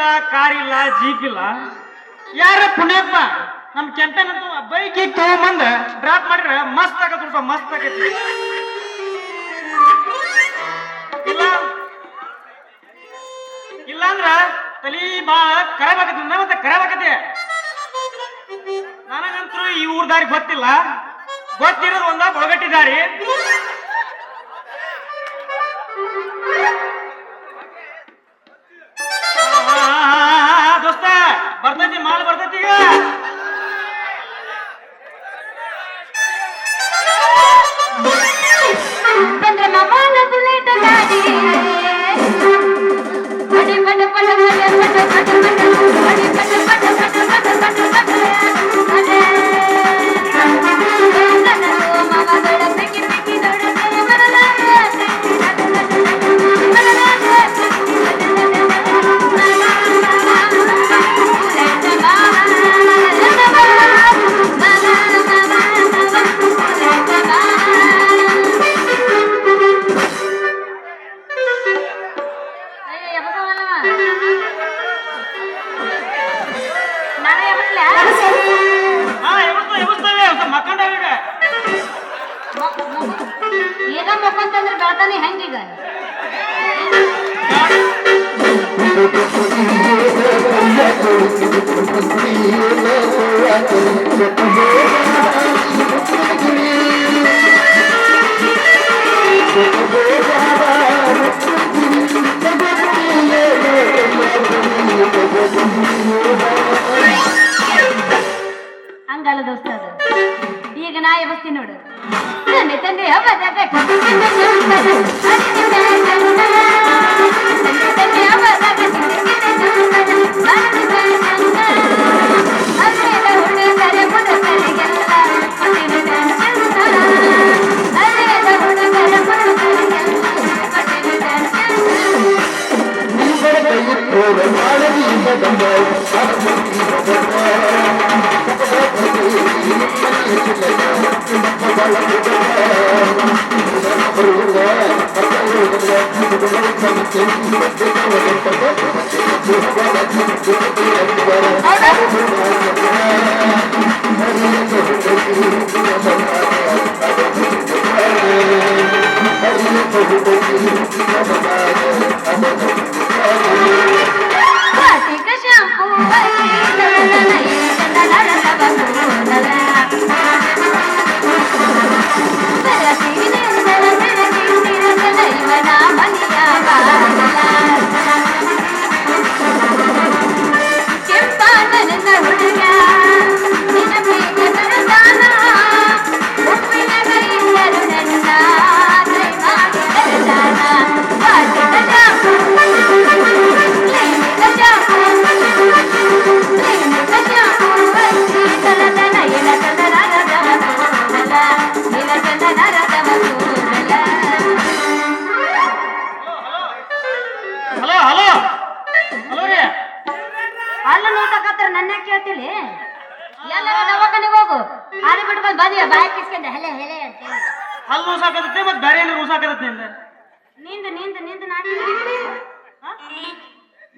ಇಲ್ಲ, ಕಾರ್ ಇಲ್ಲ, ಜೀಪ್ ಇಲ್ಲ. ಯಾರ ಪುಣ್ಯಪ್ಪ ನಮ್ ಕೆಂಪೇನ್ ಅಂತ ಬೈಕ್ ಈಗ ತಗೊಂಬಂದ ಡ್ರಾಪ್ ಮಾಡಿದ್ರೆ ಮಸ್ತ್ ಆಗತ್ತ ಮಸ್ತ್ ಆಗೈತಿ ಇಲ್ಲ. ಇಲ್ಲಾಂದ್ರ ತಲಿ ಬಾಳ ಖರಾಬ್ ಆಗತ್ತೆ ಮತ್ತೆ ಖರಾಬ್ ಆಗತ್ತೆ ನನಗಂತೂ ಈ ಊರ್ ದಾರಿ ಗೊತ್ತಿಲ್ಲ. ಗೊತ್ತಿರೋದು ಒಂದ ಬೊಳಗಟ್ಟಿ ದಾರಿ. ಬಡ ಬಡ ಈಗ ಮಕ್ಕೊಂತಂದ್ರೆ ಬೆಳ್ತಾನೆ ಹೆಂಗೀಗ? ಹಂಗಲ್ಲ ದೋಸ್ತ ಈಗ ನಾ ಎಬ್ಬಿಸ್ತೀನಿ ನೋಡು. Thank you. I'm a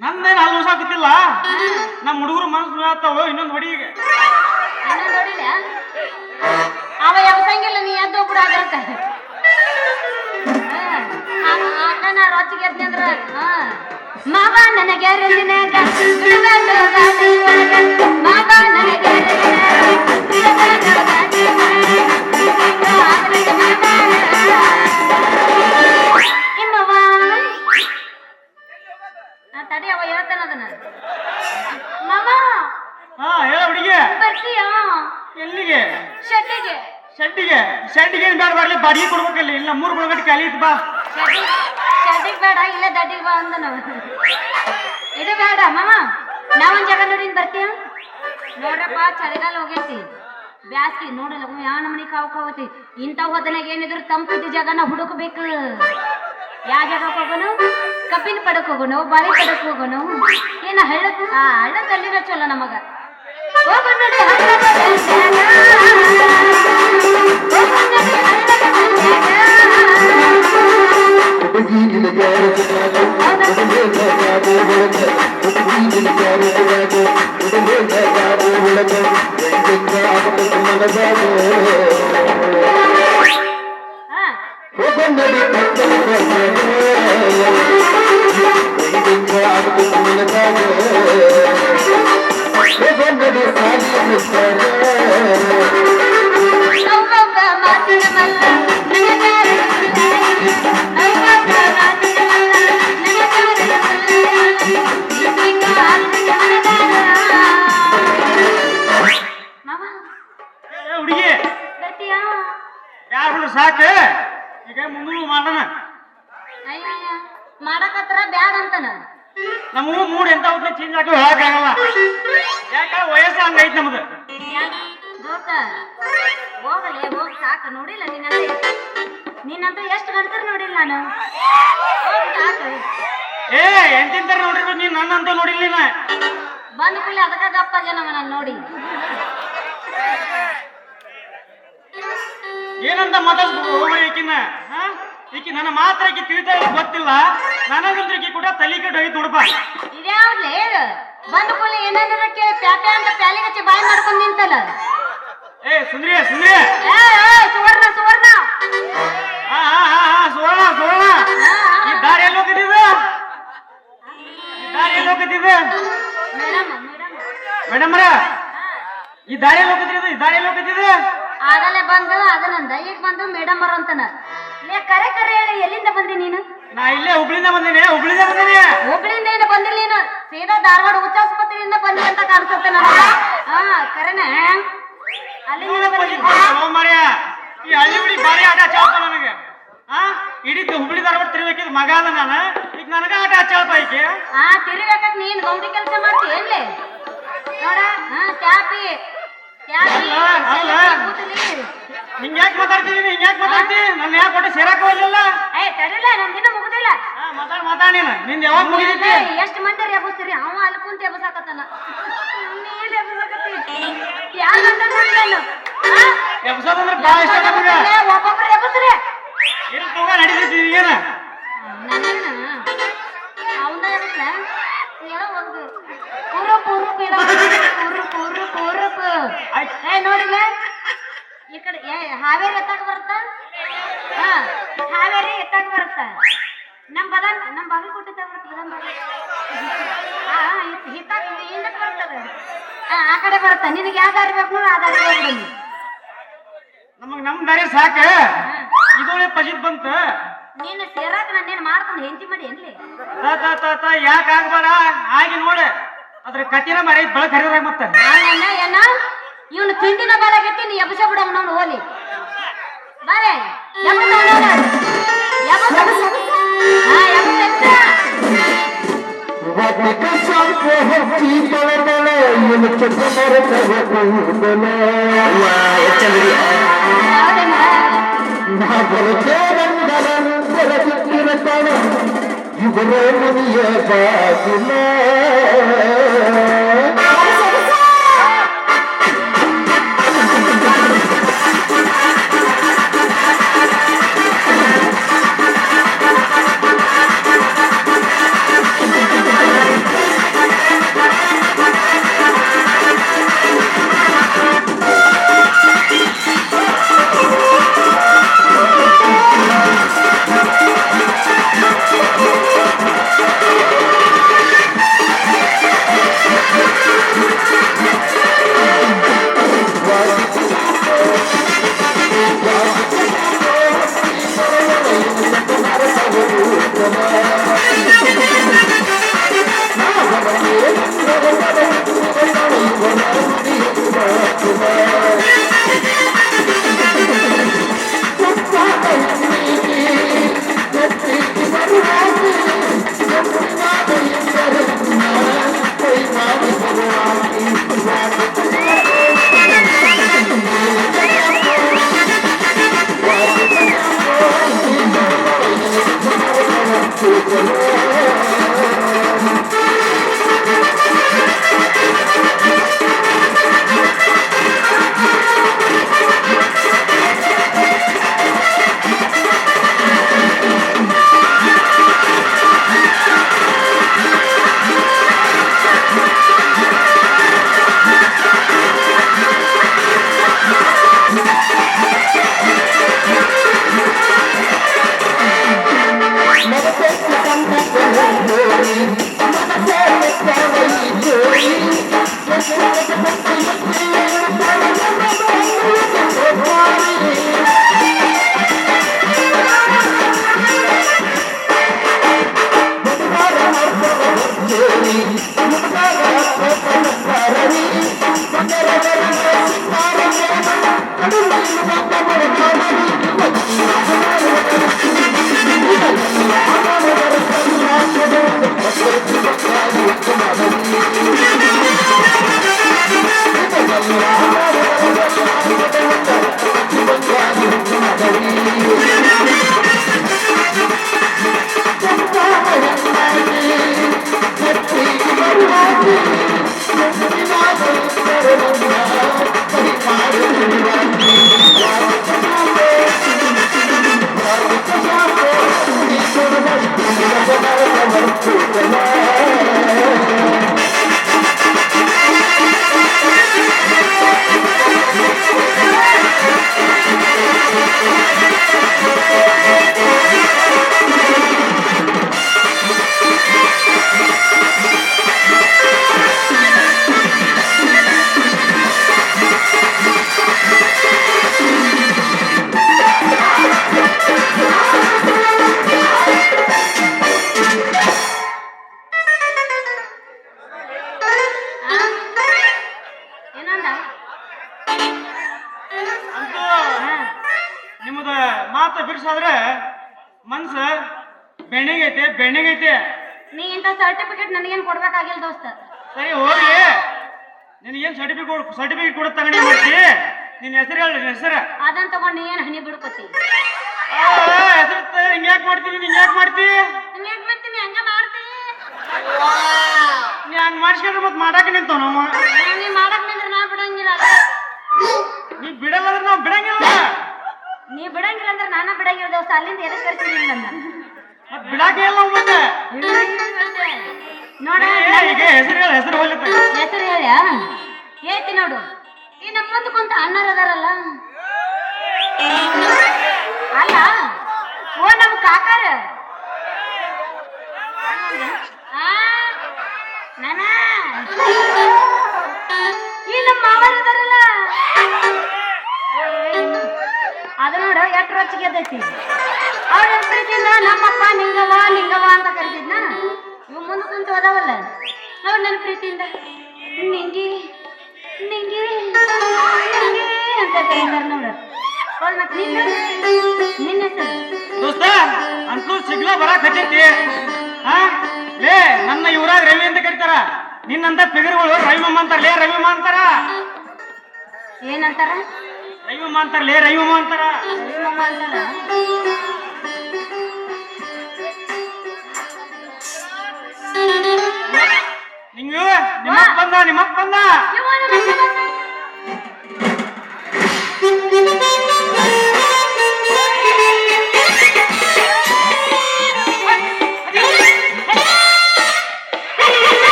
ನಂದೇನು ಅಲ್ಲಿ ಊಸಾಕತ್ತಿಲ್ಲ ನಮ್ಮ ಹುಡುಗರು ಮನಸ್ಸು ಹೇಳ್ತಾವ ಇನ್ನೊಂದು ಹೊಡಿ ಈಗ ಇನ್ನೊಂದು ನೋಡಿಲ್ಲ ಅವ ಎಬ್ಸಂಗಿಲ್ಲ, ನೀ ಎದ್ದು ಕೂಡ ಆಗತ್ತ ಅಕ್ಕ ನಾ ರೊಚ್ಚಿಗೆ ಎದ್ನಿ ಅಂದ್ರ, ಹಾ. ಮಾವ ನನಗೆ ರಂಜಿನಾಗ. ಮಾವ ನನಗೆ ತಡಿ ಅವ ಹೇಳ್ತಾನ ಅದನ್ನ. ಮಾವ ಹಾ ಹೇಳ ಹುಡುಗಿ. ಬರ್ತೀಯಾ ಎಲ್ಲಿಗೆ? ಶೆಟ್ಟಿಗೆ ಶೆಡ್ಡಿಗೆ? ಶೆಡ್ಡಿಗೆ ಏನ್ ಬೇಡ ಬರ್ಲಿ ಬಾಡಿಗೆ ಕೊಡ್ಬೇಕಲ್ಲಿ ಇಲ್ಲ. ಮೂರು ಕೊಡ್ಬೇಕು ಖಾಲಿ ಐತಿ ಬಾ. ಶೆಡ್ಡಿಗೆ ಬೇಡ ಇಲ್ಲ ದಡ್ಡಿಗೆ ಬಾ ಅಂದ ನಾವು ಇದು ಬೇಡ ಮಾಮ. ನಾವೊಂದ್ ಜಾಗ ನೋಡಿನ್ ಬರ್ತೀಯ? ನೋಡ್ರಪ್ಪ ಚಳಿಗಾಲ ಹೋಗೈತಿ. ಬ್ಯಾಸ್ಗಿ ನೋಡಲ್ಲ ಯಾವ ನಮನಿ ಕಾವು ಕಾವತಿ. ಇಂಥ ಹೊತ್ತನಾಗ ಏನಿದ್ರು ತಂಪಿದ್ದ ಜಾಗನ ಹುಡುಕ್ಬೇಕು. ಯಾವ ಜಾಗಕ್ಕೆ ಹೋಗೋನು ಕಬ್ಬಿನ ಪಡಕ್ ಹೋಗೋನು ಬಾಳಿ ಪಡಕ್ ಹೋಗೋನು ಏನ ಹಳ್ಳ ಆ ಹಳ್ಳದಲ್ಲಿನ ಚಲೋ ನಮಗ ಹೋಗೋಣ ನಡಿ ಹಳ್ಳದ ఉపంగడి ಮಾಡಕತ್ರ ಬ್ಯಾಡ ಅಂತನ. ನಮ್ಮ ಮೂಡ್ ಎಂತ ಹೋದ್ರೆ ಚೇಂಜ್ ಆಗಿ ಹೇಳಕ್ಕಾಗಲ್ಲ ಯಾಕ ವಯಸ್ಸು ಹಂಗೈತ್ ನಮ್ದು. ದೋಸ್ತ ಹೋಗಲೇ ಹೋಗ್ ಸಾಕು. ನೋಡಿಲ್ಲ ನಿನ್ನಂತ. ನಿನ್ನಂತ ಎಷ್ಟು ಗಂಟರು ನೋಡಿಲ್ಲ ನಾನು? ಹೋಗ್ ಸಾಕು. ಏ ಎಂತಿಂತರ ನೋಡಿದ್ರು ನೀನ್ ನನ್ನಂತ ನೋಡಿಲ್ಲ ನೀನ? ಬಂದ ಕೂಡಲೇ ಅದಕ್ಕ ಗಪ್ಪ ಜನವ ನಾನು ನೋಡಿ. ಏನಂತ ಮಾತಾಡ್ಸ್ಬೇಕು ಹೋಗ್ರಿ ಈಕಿನ ಹಾ? ಈಕಿ ನನ್ನ ಮಾತ್ರ ಈಕಿ ತಿಳಿತಾ ಇಲ್ಲ ಗೊತ್ತಿಲ್ಲ. ನನಗಂದ್ರೆ ಈಕಿ ಕೂಡ ತಲೆ ಕಡೆ ಹೋಗಿ ದುಡ್ಬ ಇದ್ಯಾವ್ಲೇ ಬಂದ ಕೂಡಲೇ ಏನಾರ ಕೇಳಿ ಪ್ಯಾಪ್ಯಾ ಅಂತ ಪ್ಯಾಲಿಗೆ ಹಚ್ಚಿ ಬಾಯಿ ಮಾಡ್ಕೊಂಡ್ ನಿಂತಲ್ಲ. ಏ ಸುಂದ್ರಿ ಸುಂದ್ರಿ ಏ ಏ, ಸುವರ್ಣ ಸುವರ್ಣ. ಹಾ ಹಾ ಹಾ ಸುವರ್ಣ ಸುವರ್ಣ. ಈ ದಾರಿ ಎಲ್ಲಿ ಈ ದಾರಿ ಎಲ್ಲಿ ಮೇಡಮ್ ಮೇಡಮ್. ಮೇಡಮ್ರ ಈ ದಾರಿ ಎಲ್ಲಿ ಈ ದಾರಿ ಎಲ್ಲಿ ಹೋಗಿದ್ದಿದ ಆಗಲೇ ಬಂದು ಅದನ್ನ ಈಗ ಬಂದು ಮೇಡಮ್ ಅವರು ಅಂತನ. ಲೇ ಕರೆ ಕರೆ ಹೇಳಿ ಎಲ್ಲಿಂದ ಬಂದಿ ನೀನು? ನಾ ಇಲ್ಲೇ ಹುಬ್ಳಿಂದ ಬಂದೀನಿ ಹುಬ್ಳಿಂದ ಬಂದೀನಿ? ಹುಬ್ಳಿಂದ ಏನು ಬಂದಿಲ್ಲ ನೀನು? ಸೀದಾ ಧಾರವಾಡ ಉಚ್ಚ ಆಸ್ಪತ್ರೆಯಿಂದ ಬಂದಿ ಅಂತ ಕಾಣಿಸುತ್ತೆ ನನಗೆ. ಹಾ ಕರೆನೆ. ಅಲ್ಲಿಂದ ಬಂದಿದ್ದೆ ಮರಿಯಾ ಈ ಅಲ್ಲಿ ಬಿಡಿ ಬಾರಿ ಆಟ ಚಾಪ ನನಗೆ. ಹಾ ಇಡೀ ಹುಬ್ಳಿ ಧಾರವಾಡ ತಿರ್ಬೇಕಿದ್ ಮಗ ಅದ ನಾನು. ಈಗ ನನಗ ಆಟ ಚಾಪ ಐಕೆ ಹಾ ತಿರುಗಾಕಕ್ ನೀನು ಗೌಡಿ ಕೆಲಸ ಮಾಡ್ತಿ ಏನ್ಲೇ? ನೋಡ ಹಾ ತ್ಯಾಪಿ ಹಿಂಗ್ ಯಾಕೆ ಮಾತಾಡ್ತೀನಿ ಹಿಂಗ್ ಯಾಕೆ ಮಾತಾಡ್ತಿ? ನನ್ನ ಯಾಕೆ ಕೊಟ್ಟು ಸೇರಾಕ ಹೋಗ್ಲಿಲ್ಲ? ಏ ತಡಿಲ್ಲ ನನ್ ದಿನ ಮುಗುದಿಲ್ಲ ಮಾತಾಡ್ ಮಾತಾಡ್ ನೀನು. ನಿಂದ ಯಾವಾಗ ಮುಗಿದೈತಿ ಎಷ್ಟು ಮಂದಿ ಎಬ್ಬಸ್ತೀರಿ? ಅವ ಅಲ್ಲಿ ಕುಂತ ಎಬ್ಬಸಾಕತ್ತಾನ. ನೀನ್ ಎಬ್ಬಸಾಕತ್ತಿ? ಯಾರು ಅಂತ ನಾನು? ಎಬ್ಸೋದಂದ್ರೆ ಭಾಳ ಇಷ್ಟ ನಮಗೆ ಒಬ್ಬೊಬ್ರು ಎಬ್ಬಸ್ರಿ. ಏನು ತಗೋ ನಡೀತೈತಿ ಏನ? ನನಗೇನ ಅವಂದ ಎಬ್ಬಸ್ಲ? ಏನೋ ಕುರುಪ್ ಕುರುಪ್ ಕುರುಪ್ ಆಯ್ತ್. ಏ ನೋಡಿಲ್ಲ. ಈ ಕಡೆ ಏ ಹಾವೇರಿ ಎತ್ತಾಗ ಬರುತ್ತಾ? ಹಾ ಹಾವೇರಿ ಎತ್ತಾಗ ಬರುತ್ತಾ? ನಮ್ಮ ಬದಾಮ್ ನಮ್ಮ ಬಾಗಲಕೋಟೆ ತಗ ಬರುತ್ತೆ ಬದಾಮ್ ಬಾಗಲ ಹಾ ಹಿತ್ತಾಗ ಹಿಂದಕ್ಕೆ ಬರ್ತದ. ಆ ಕಡೆ ಬರುತ್ತಾ. ನಿನಗೆ ಯಾವ ದಾರಿ ಬೇಕು ನೋಡು ಆ ದಾರಿ ನಮಗ್ ನಮ್ ದಾರಿ ಸಾಕ. ಇದೊಳೆ ಪಜಿತ್ ಬಂತ. ನೀನು ಸೇರಾಕ ನಾನೇನು ಮಾಡ್ಕೊಂಡು ಹೆಂಚಿ ಮಾಡಿ ಏನ್ಲಿ? ಯಾಕೆ ಆಗ್ಬಾರ ಆಗಿ ನೋಡು. ಅದ್ರ ಕತಿನ ಮರಿ ಬಳ ಹರಿದ್ರಾಗ ಮತ್ತೆ. ಏನ ಇವನು ತಿಂಡಿನ ಬಾಲಾಗೈತಿ ನೀ ಎಬ್ಸ ಬಿಡ ಅವನವನು ಹೋಲಿ ಬಾರೆ ಅವನವನ ಎಬ್ಸ ಹಾ ಎಬ್ಸ ಹೌದೇನ ಇವರೇ ಬೆಣ್ಣಿಗೈತೆ ಬೆಣ್ಣೆಗೈತೆ ನೀ ಇಂತ ಸರ್ಟಿಫಿಕೇಟ್ ನನಗೇನು ಕೊಡ್ಬೇಕಾಗಿಲ್ಲ ದೋಸ್ತ? ಸರಿ ಹೋಗಿ. ನಿನಗೇನು ಸರ್ಟಿಫಿಕೇಟ್ ಸರ್ಟಿಫಿಕೇಟ್ ಕೊಡ ತಗೊಂಡು ಮಾಡ್ತಿ ನಿನ್ನ ಹೆಸರು ಹೇಳ ನಿನ್ನ ಹೆಸರು. ಅದನ್ನ ತಗೊಂಡು ನೀ ಏನು ಹನಿ ಬಿಡ್ಕೊತಿ? ಹೆಸರು ಹಿಂಗ್ಯಾಕ್ ಮಾಡ್ತೀನಿ ನೀನು ಯಾಕೆ ಮಾಡ್ತಿ? ಹಂಗ್ಯಾಕ್ ಮಾಡ್ತೀನಿ ಹಂಗ ಮಾಡ್ತಿ. ನೀ ಹಂಗೆ ಮಾಡಿಸ್ಕೊಂಡ್ರೆ ಮತ್ತೆ ಮಾಡಕ್ಕೆ ನಿಂತವ್ ನಾವು ನೀ ಮಾಡಕ್ ನಿಂದ್ರೆ ನಾ ಬಿಡಂಗಿಲ್ಲ ನೀ ಬಿಡಲ್ಲ ಅಂದ್ರೆ ನಾವು ಬಿಡಂಗಿಲ್ಲ ನೀ ಬಿಡಂಗಿಲ್ಲ ಅಂದ್ರೆ ನಾನ ಬಿಡಂಗಿಲ್ಲ ದೋಸ್ತ ಅಲ್ಲಿಂದ ಎದಕ್ಕೆ ಕರ್ಸಿದ್ದೀನಿ ನನ್ನ? ಬಿಡಾಕೆ ಇಲ್ಲ ಮತ್ತೆ. ನೋಡ ಈಗ ಹೆಸರು ಹೇಳ ಹೆಸರು ಹೋಗ್ಲಿ ಹೆಸರು ಹೇಳ್ಯಾ ಹೇಳ್ತಿ ನೋಡು. ಈ ನಮ್ಮ ಮುಂದೆ ಕುಂತ ಅಣ್ಣರ್ ಅದಾರಲ್ಲ. ಅಲ್ಲ ಓ ನಮ್ ಕಾಕಾರ. ನಾನ? ಈ ನಮ್ಮ ಮಾವರ್ ಅದಾರಲ್ಲ ಅದು ನೋಡು ಎಷ್ಟು ರೊಚ್ಚಿಗೆ ಎದ್ದೈತಿ? ಅವ್ರ ಪ್ರೀತಿಯಿಂದ ನಮ್ಮಪ್ಪ ನಿಂಗವ ನಿಂಗವ ಅಂತ ಕರಿತಿದ್ನ ಇವ್ ಮುಂದೆ ಕುಂತು ಹೋದವಲ್ಲ? ಅವ್ರು ನನ್ನ ಪ್ರೀತಿಯಿಂದ. ನಿಂಗಿ ನಿಂಗಿ ನಿಂಗಿ ಅಂತ ಕರೀತಾರ ನೋಡು. ಹೌದ್ ಮತ್ತೆ ನಿನ್ನ ನಿನ್ನ ದೋಸ್ತ ಅಂತೂ ಸಿಗ್ಲ ಬರಕ್ ಹಚ್ಚೈತಿ. ಹಾ ಲೇ ನನ್ನ ಇವ್ರಾಗ ರವಿ ಅಂತ ಕರಿತಾರ. ನಿನ್ನಂತ ಪಿಗರ್ಗಳು ರವಿಮಮ್ಮ ಅಂತಾರ. ಲೇ ರವಿಮಮ್ಮ ಅಂತಾರ. ಏನಂತಾರ? ರವಿಮಮ್ಮ ಅಂತಾರ ನಿಮ್ಮ ಬಂದ ನಮ್ಮ ಬಂದ.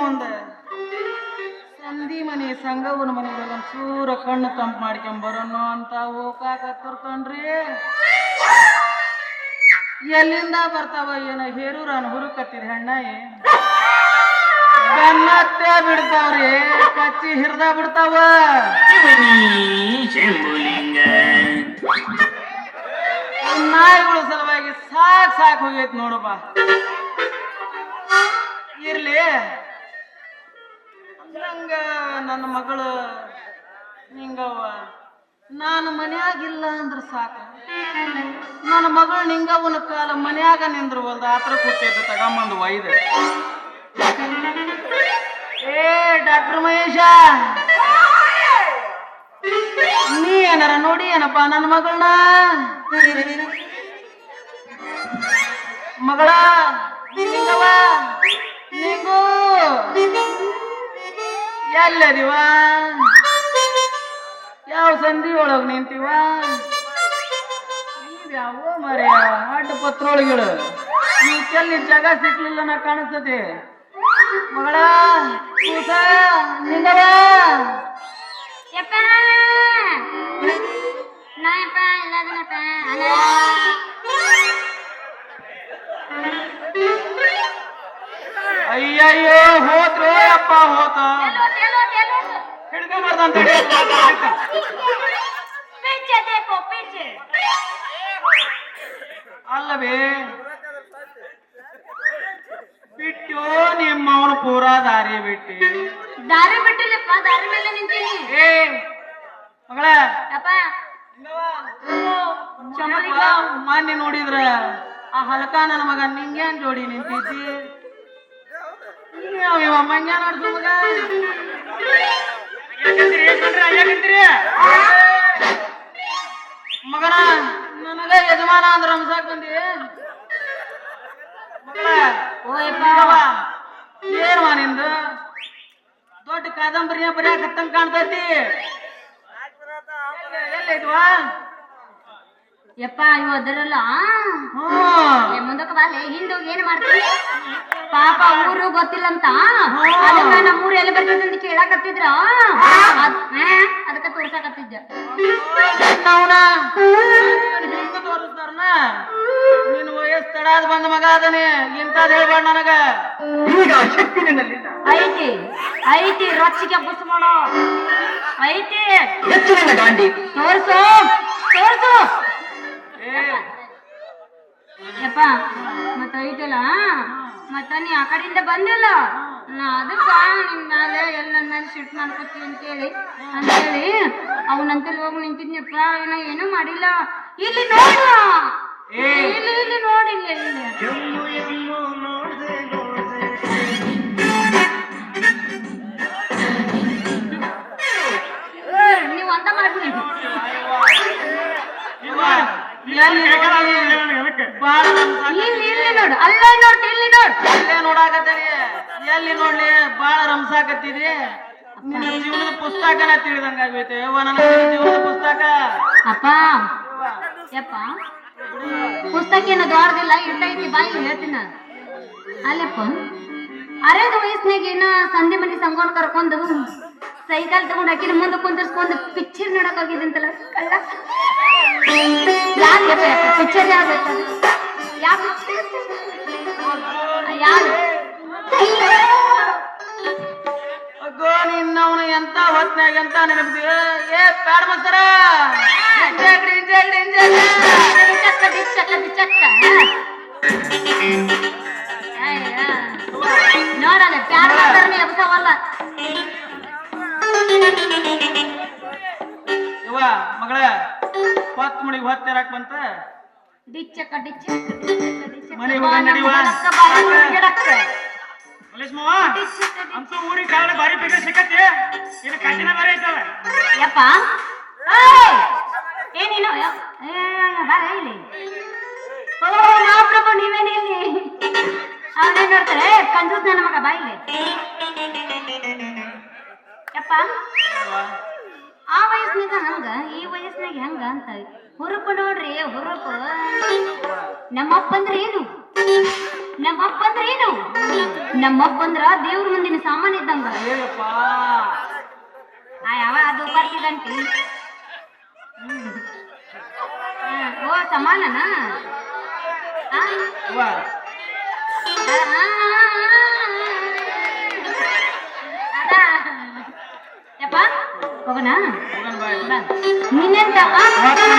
ಮುಂದೆ. ಸಂಧಿ ಮನೆ ಸಂಗವನ ಮನೆಗೆ ಒಂಚೂರ ಕಣ್ಣು ತಂಪು ಮಾಡ್ಕೊಂಡ್ ಬರೋನು ಅಂತ ಹೋಗಾಕತ್ತಿರ್ತನ್ರಿ ಎಲ್ಲಿಂದ ಬರ್ತಾವ ಏನ ಹೇರೂರನ್ ಹುರುಕತ್ತಿದ ಹೆಣ್ಣಾಯಿ. ಬೆನ್ನತ್ತೆ ಬಿಡ್ತಾವ್ರಿ, ಕಚ್ಚಿ ಹಿರ್ದ ಬಿಡ್ತಾವ. ನಾಯಿಗಳ ಸಲುವಾಗಿ ಸಾಕ್ ಸಾಕ್ ಹೋಗೈತ್ ನೋಡಪ್ಪ. ಇರ್ಲಿ. ಅಂದ್ರಂಗ ನನ್ನ ಮಗಳು ನಿಂಗವ್ವ. ನಾನು ಮನೆಯಾಗಿಲ್ಲ ಅಂದ್ರೆ ಸಾಕು. ನನ್ನ ಮಗಳು ನಿಂಗವ್ವನ ಕಾಲ ಮನ್ಯಾಗ ನಿಂದ್ರವಲ್ದ ಆತರ ಕೊಟ್ಟಿದ್ದ ತಗೊಂಬಂದು ಒಯ್ದು. ಏ, ಡಾಕ್ಟರ್ ಮಹೇಶ. ನೀ ಏನಾರ ನೋಡಿ ಏನಪ್ಪ ನನ್ನ ಮಗಳನ್ನ? ಮಗಳ ನಿಂಗವ ನಿಂಗು. ಎಲ್ಲದಿವ ಯಾವ ಸಂಧಿ ಒಳಗ್ ನಿಂತಿವ? ನೀವ್ಯಾವ ಮರೆಯ ಅಡ್ಡ ಪತ್ರೊಳಗಿಳು. ನೀವು ಕೆಲ್ಲಿ ಜಾಗ ಸಿಕ್ಲಿಲ್ಲ ನಾ ಕಾಣಿಸ್ತದೆ. ಮಗಳ ಕೂಸ ನಿಂಗವ ಯಪ್ಪ ನಾಯಪ್ಪ ಇಲ್ಲದನಪ್ಪ ಅಯ್ಯಯ್ಯೋ ಹೋತ್ರೋ ಅಪ್ಪ ಹೋತ. ಪೀಚೆ ದೇಖೋ ಪೀಚೆ ಅಲ್ಲವೇ? ಬಿಟ್ಟು ನಿಮ್ಮ ಪೂರ ದಾರಿ ಬಿಟ್ಟಿ. ದಾರಿ ಬಿಟ್ಟಿಲ್ಲಪ್ಪ ದಾರಿ ಮೇಲೆ ನಿಂತೀನಿ. ಏ ಮಗಳ. ಚಮಲಿ ಮಾನ್ಯ ನೋಡಿದ್ರ ಆ ಹಲಕ ನನ್ನ ಮಗ ನಿಂಗೇನ್ ಜೋಡಿ ನಿಂತಿದ್ದಿ? ಇವ ಮಂಗ್ಯ ನೋಡ್ಸು ಮಗ? ಮಗನ ನನಗೆ ಯಜಮಾನ ಅಂದ್ರ ರಂಸಾಕ್ ಬಂದಿ. ಏನ್ವಾ ನಿಂದು? ದೊಡ್ಡ ಕಾದಂಬರಿಯ ಬರೆಯಕತ್ತಂಗ್ ಕಾಣ್ತೈತಿ. ಎಲ್ಲೈತ್ವಾ ಯಪ್ಪ ಇವ ಅದರಲ್ಲ ಹ್ಮ್. ಏ, ಮುಂದಕ್ಕೆ ಬಾಲೆ ಹಿಂದೋಗಿ ಏನ್ ಮಾಡ್ತೀವಿ ಪಾಪ ಊರು ಗೊತ್ತಿಲ್ಲಂತ? ಅದಕ್ಕ ನಮ್ಮ ಊರು ಎಲ್ಲಿ ಬರ್ತೈತೆ ಅಂತ ಕೇಳಾಕತ್ತಿದ್ರ? ಅದಕ್ಕ ತೋರ್ಸಾಕತ್ತಿದ್ದ. ನಿನ್ ವಯಸ್ಸು ತಡಾದ ಬಂದ ಮಗ ಅದನೆ ಇಂತ ಹೇಳ್ಬೇಡ ನನಗ. ಈಗ ಶಕ್ತಿ ನಿನ್ನಲ್ಲಿ ಐತಿ ಐತಿ ರೊಚ್ಚಿಗೆ ಬುಸ್ ಮಾಡೋ. ಐತಿ ಹೆಚ್ಚು ನಿನ್ನ ಗಾಂಡಿ ತೋರ್ಸು ತೋರ್ಸು. ಯಪ್ಪ ಮತ್ತ ಐತಲ್ಲ? ಮತ್ತ ನೀ ಆ ಕಡೆಯಿಂದ ಬಂದಿಲ್ಲ ನಾ ಅದಕ್ಕ ನಿನ್ ಮ್ಯಾಲೆ ಎಲ್ಲ ನನ್ನ ಮೇಲೆ ಶಿಫ್ಟ್ ಮಾಡ್ಕೊತೀನಿ ಅಂತೇಳಿ ಅಂತೇಳಿ ಅವನಂತಲ್ಲಿ ಹೋಗಿ ನಿಂತಿದ್ನಪ್ಪ ಏನೋ ಏನೂ ಮಾಡಿಲ್ಲ. ಇಲ್ಲಿ ನೋಡು. ಇಲ್ಲಿ ಇಲ್ಲಿ ನೋಡಿ ಇಲ್ಲಿ ನೀವು ಅಂತ ಮಾಡ್ಬಿಡಿ ಇಲ್ಲಿ ಇಲ್ಲಿ ನೋಡು. ಅಲ್ಲ ನೋಡ್ತಿ ಇಲ್ಲಿ ನೋಡು. ಇಲ್ಲೇ ನೋಡಾಕತ್ತೀರಿ ಎಲ್ಲಿ ನೋಡ್ಲಿ? ಬಾಳ ರಂಸಾಕತ್ತಿದಿ. ನಿನ್ನ ಜೀವನದ ಪುಸ್ತಕನ ತಿಳಿದಂಗ ಆಗೈತೆ ನನ್ನ ಜೀವನದ ಪುಸ್ತಕ. ಅಪ್ಪ. ಯಪ್ಪ. ಪುಸ್ತಕ ಏನು ದೊಡ್ಡದಿಲ್ಲ ಇರ್ತೈತಿ ಬಾಯಿ ಹೇಳ್ತೀನ ಅಲ್ಲಪ್ಪ. ಅರೆದ ವಯಸ್ಸಿನಾಗ ಏನ ಸಂಧಿ ಮಂದಿ ಸಂಗೋಲ್ ಕರ್ಕೊಂಡು ಸೈಕಲ್ ತಗೊಂಡ್ ಹಾಕಿನ ಮುಂದೆ ಕುಂದರ್ಸ್ಕೊಂಡು ಪಿಕ್ಚರ್ ನೋಡಕ್ ಹೋಗಿದ್ದಂತಲ್ಲ ಕಳ್ಳ. ಯಪ್ಪ ಪಿಕ್ಚರ್ ಯಾವ್ದು ಯಾವ ಯಾರು ಅಗ್ಗೋ ನಿನ್ನವನು ಎಂತ ಹೊತ್ನ್ಯಾಗ ಎಂತ ನೆನಪಿ ಏ ಪ್ಯಾಡ್ ಮಸ್ತರ! ಬಿಚ್ಚಕ್ಕ ಬಿಚ್ಚಕ್ಕ ಅಯ್ಯ. ನೋಡಲ್ಲ ಪ್ಯಾರ ನೀ ಎಬ್ಸವಲ್ಲ ಯವ್ವ ಮಗಳ ಹೊತ್ತು ಮುಡಿಗೆ ಹೊತ್ತ ಇರಾಕ್ ಬಂತ? ಡಿಚ್ಚಕ್ಕ ಡಿಚ್ಚ ಮನೆಗ್ ಹೋಗೋಣ ನಡಿವ. ಅಂತೂ ಊರಿಗೆ ಕಾರಣ ಬಾರಿ ಬೇಗ ಸಿಕ್ಕತ್ತೆ. ಇದು ಕಠಿಣ ಬಾರಿ ಐತಲ್ಲ. ಯಪ್ಪ. ಏಯ್! ಏ ನೀನು ಏ, ಬಾರ ಇಲ್ಲಿ. ಓ ಮಹಾಪ್ರಭು ನೀವೇನು ಇಲ್ಲಿ ಅವನೇ ನೋಡ್ತಾರೆ ಕಂಜೂಸ್ ನನ್ನ ಮಗ ಬಾ ಇಲ್ಲಿ. ಯಪ್ಪ ಆ ವಯಸ್ಸಿನಾಗ ಹಂಗ ಈ ವಯಸ್ಸಿನಾಗ ಹೆಂಗ ಅಂತ. ಹುರುಪು ನೋಡ್ರಿ ಹುರುಪು. ನಮ್ಮಪ್ಪ ಅಂದ್ರೆ ಏನು? ನಮ್ಮಪ್ಪ ಅಂದ್ರೆ ಏನು? ನಮ್ಮಪ್ಪ ಅಂದ್ರ ದೇವ್ರ ಮುಂದಿನ ಸಾಮಾನ್ಯ ಇದ್ದಂಗ. ಆ ಯಾವ ಅದು ಬರ್ತಿದಂತಿ ಓ ಸಮಾನನಾ? ಅದ? ಹೋಗೋಣ? ಹೋಗೋಣ